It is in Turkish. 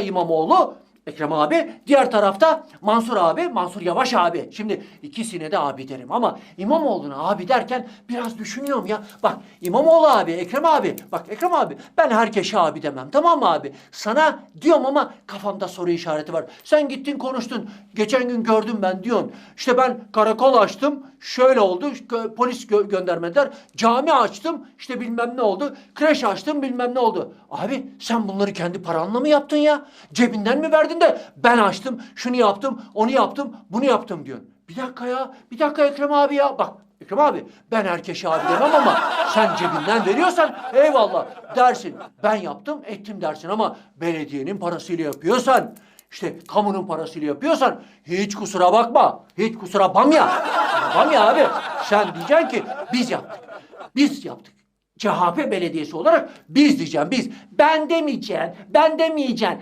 İmamoğlu, Ekrem abi. Diğer tarafta Mansur abi, Mansur Yavaş abi. Şimdi ikisine de abi derim ama İmamoğlu'na abi derken biraz düşünüyorum ya. Bak İmamoğlu abi, Ekrem abi. Bak Ekrem abi ben herkese abi demem tamam mı abi? Sana diyorum ama kafamda soru işareti var. Sen gittin konuştun. Geçen gün gördüm ben diyorsun. İşte ben karakol açtım. Şöyle oldu. Polis gö- göndermediler. Cami açtım. işte bilmem ne oldu. Kreş açtım bilmem ne oldu. Abi sen bunları kendi paranla mı yaptın ya? Cebinden mi verdin de ben açtım. Şunu yaptım, onu yaptım, bunu yaptım diyorsun. Bir dakika ya. Bir dakika Ekrem abi ya. Bak Ekrem abi ben herkese abi demem ama sen cebinden veriyorsan eyvallah dersin. Ben yaptım ettim dersin ama belediyenin parasıyla yapıyorsan işte kamunun parasıyla yapıyorsan hiç kusura bakma. Hiç kusura bamya. Bamya abi. Sen diyeceksin ki biz yaptık. Biz yaptık. CHP belediyesi olarak biz diyeceğim biz. Ben demeyeceksin. Ben demeyeceksin.